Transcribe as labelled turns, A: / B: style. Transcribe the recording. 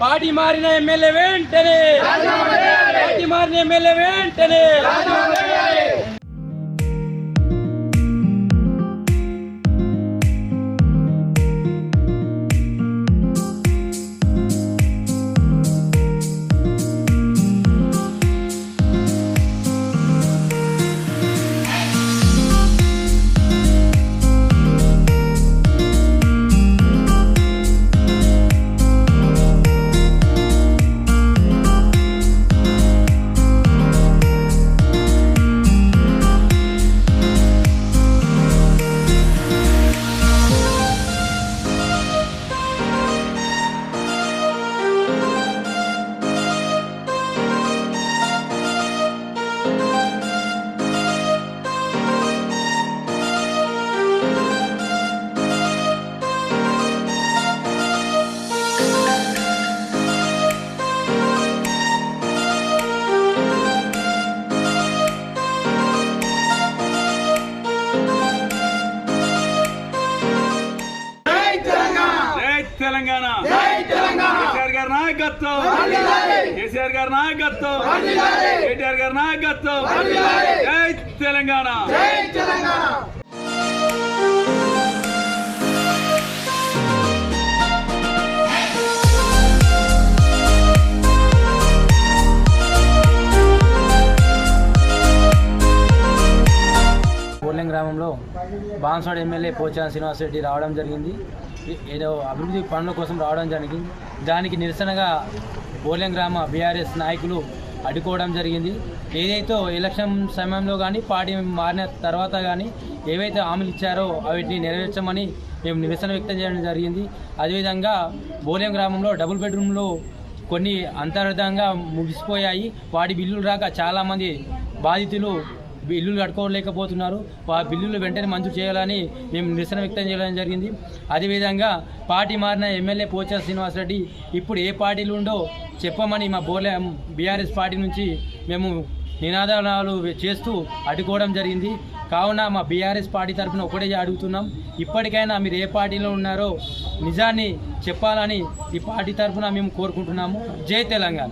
A: Party మారిన MLA వెంటనే party మారిన ఎమ్మెల్యే వెంటనే
B: గారి నాయకత్వం. కేసీఆర్ గారి నాయకత్వం. కేటీఆర్ గారి నాయకత్వం. జై తెలంగాణ.
A: బోర్లెం గ్రామంలో బాన్సాడ్ ఎమ్మెల్యే పోచాన శ్రీనివాసరెడ్డి రావడం జరిగింది. ఏదో అభివృద్ధి పనుల కోసం రావడం జరిగింది. దానికి నిరసనగా బోలెం గ్రామ బీఆర్ఎస్ నాయకులు అడ్డుకోవడం జరిగింది. ఏదైతే ఎలక్షన్ సమయంలో కానీ పార్టీ మారిన తర్వాత కానీ ఏవైతే హామీలు ఇచ్చారో వాటిని నెరవేర్చమని మేము నిరసన వ్యక్తం చేయడం జరిగింది. అదేవిధంగా బోలెం గ్రామంలో డబుల్ బెడ్రూమ్లో కొన్ని అంతర్గతంగా ముగిసిపోయాయి. వాటి బిల్లులు రాక చాలామంది బాధితులు బిల్లులు కట్టుకోలేకపోతున్నారు. ఆ బిల్లులు వెంటనే మంజూరు చేయాలని మేము నిరసన వ్యక్తం చేయడం జరిగింది. అదేవిధంగా పార్టీ మారిన ఎమ్మెల్యే పోచా శ్రీనివాసరెడ్డి ఇప్పుడు ఏ పార్టీలు ఉండో చెప్పమని మా బోర్లే బీఆర్ఎస్ పార్టీ నుంచి మేము నినాదాలు చేస్తూ అడ్డుకోవడం జరిగింది. కావున మా బీఆర్ఎస్ పార్టీ తరఫున ఒకటే అడుగుతున్నాం. ఇప్పటికైనా మీరు ఏ పార్టీలో ఉన్నారో నిజాన్ని చెప్పాలని ఈ పార్టీ తరఫున మేము కోరుకుంటున్నాము. జై తెలంగాణ.